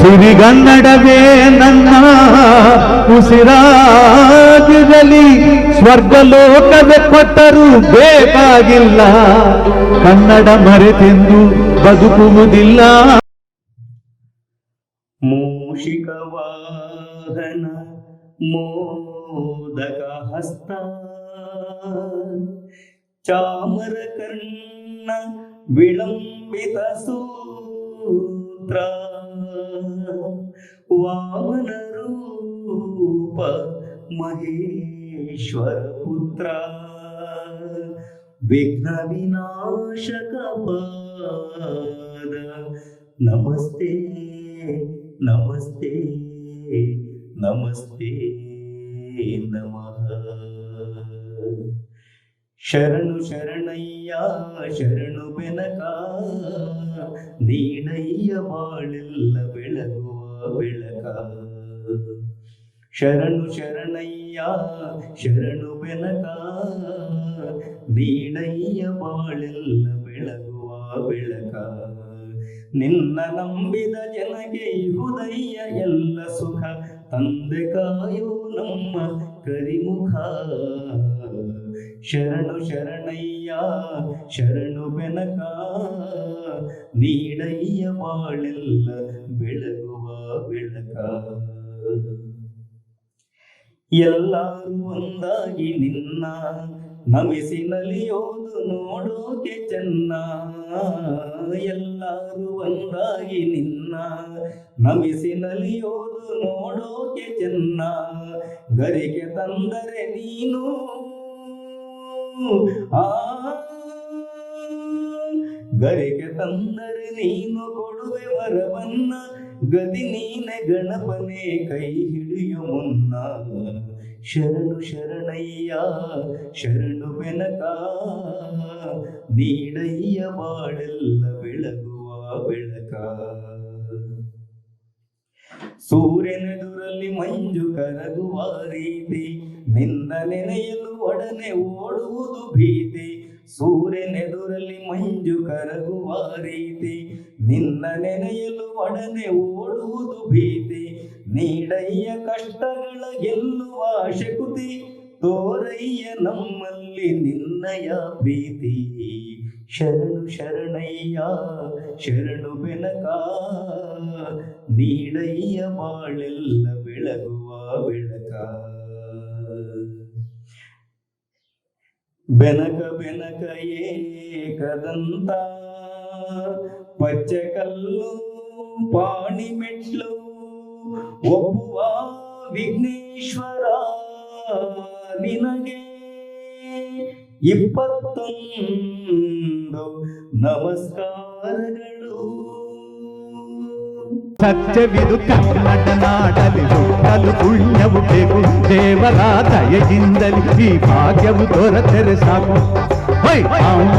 ಸಿರಿಗನ್ನಡವೇ ನನ್ನ ಉಸಿರಾಗಿರಲಿ. ಸ್ವರ್ಗಲೋಕವೇ ಕೊಟ್ಟರೂ ಬೇಕಾಗಿಲ್ಲ. ಕನ್ನಡ ಮರೆತೆಂದು ಬದುಕುವುದಿಲ್ಲ ಮೂಷಿಕ ವಾಹನ ಮೋದಕ ಹಸ್ತ. ಚಾಮರ ಕರ್ಣ ವಿಳಂಬಿತ ಸೂತ್ರ. ವಾಮನ ರೂಪ, ಮಹೇಶ್ವರ ಪುತ್ರ. ವಿಘ್ನ ವಿನಾಶಕ ಪಾದ, ನಮಸ್ತೆ ನಮಸ್ತೆ ನಮಸ್ತೆ ನಮಃ. ಶರಣು ಶರಣಯ್ಯ, ಶರಣು ಬೆನಕ ನೀನಯ್ಯ ಬಾಳೆಲ್ಲ ಬೆಳಗುವ ಬೆಳಕ. ಶರಣು ಶರಣಯ್ಯ, ಶರಣು ಬೆನಕ. ನೀಡಯ್ಯ ಬಾಳೆಲ್ಲ ಬೆಳಗುವ ಬೆಳಕ. ನಿನ್ನ ನಂಬಿದ ಜನಗೆ ಹೃದಯ ಎಲ್ಲ ಸುಖ. ತಂದೆ ಕಾಯೋ ನಮ್ಮ ಕರಿಮುಖ. ಶರಣು ಶರಣಯ್ಯ, ಶರಣು ಬೆನಕ. ನೀಡಯ್ಯ ಬಾಳೆಲ್ಲ ಬೆಳಗುವ ಬೆಳಕ ಎಲ್ಲರೂ ಒಂದಾಗಿ ನಿನ್ನ ನಮಿಸಿ ನಲಿಯೋದು ನೋಡೋಕೆ ಚೆನ್ನ. ಎಲ್ಲರೂ ಒಂದಾಗಿ ನಿನ್ನ ನಮಿಸಿ ನಲಿಯೋದು ನೋಡೋಕೆ ಚೆನ್ನ. ಗರಿಗೆ ತಂದರೆ ನೀನು ಆ ಗರಿಗೆ ತಂದರೆ ನೀನು ಕೊಡುವೆ ವರವನ್ನ ಗದಿ ನೀನೆ ಗಣಪನೆ ಕೈ ಹಿಡಿಯು ಮುನ್ನ. ಶರಣು ಶರಣಯ್ಯ, ಶರಣು ಬೆನಕ. ನೀಡಯ್ಯ ಬಾಳೆಲ್ಲ ಬೆಳಗುವ ಬೆಳಕ. ಸೂರ್ಯನೆದುರಲ್ಲಿ ಮಂಜು ಕರಗುವ ರೀತಿ ನಿಂದ ನೆನೆಯಲು ಒಡನೆ ಓಡುವುದು ಭೀತಿ. ಸೂರ್ಯನೆದುರಲ್ಲಿ ಮಂಜು ಕರಗುವ ರೀತಿ, ನಿನ್ನ ನೆನೆಯಲು ಒಡನೆ ಓಡುವುದು ಭೀತಿ, ನೀಡಯ್ಯ ಕಷ್ಟಗಳ ಗೆಲ್ಲುವ ಶಕುತಿ, ತೋರಯ್ಯ ನಮ್ಮಲ್ಲಿ ನಿನ್ನಯ ಪ್ರೀತಿ. ಶರಣು ಶರಣಯ್ಯ, ಶರಣು ಬೆನಕ, ನೀಡಯ್ಯ ಬಾಳೆಲ್ಲ ಬೆಳಗುವ ಬೆಳಕ. ಬೆನಕ ಬೆನಕ ಏಕದಂತ ಪಚ್ಚೆ ಕಲ್ಲು ಪಾಣಿ ಮೆಟ್ಲು ಒಬ್ಬುವ ವಿಘ್ನೇಶ್ವರ ನಿನಗೆ ಇಪ್ಪತ್ತೊಂದು ನಮಸ್ಕಾರಗಳು ಸತ್ಯವಿದು ಕನ್ನಡ ನಾಡಲಿ ದುಡ್ಡಲು ಪುಣ್ಯವು ಬೇಕು ದೇವರ ದಯೆಯಿಂದಲಿ ಈ ಭಾಗ್ಯವು ದೊರೆತರೆ ಸಾಕು ಹೈ ಆಮ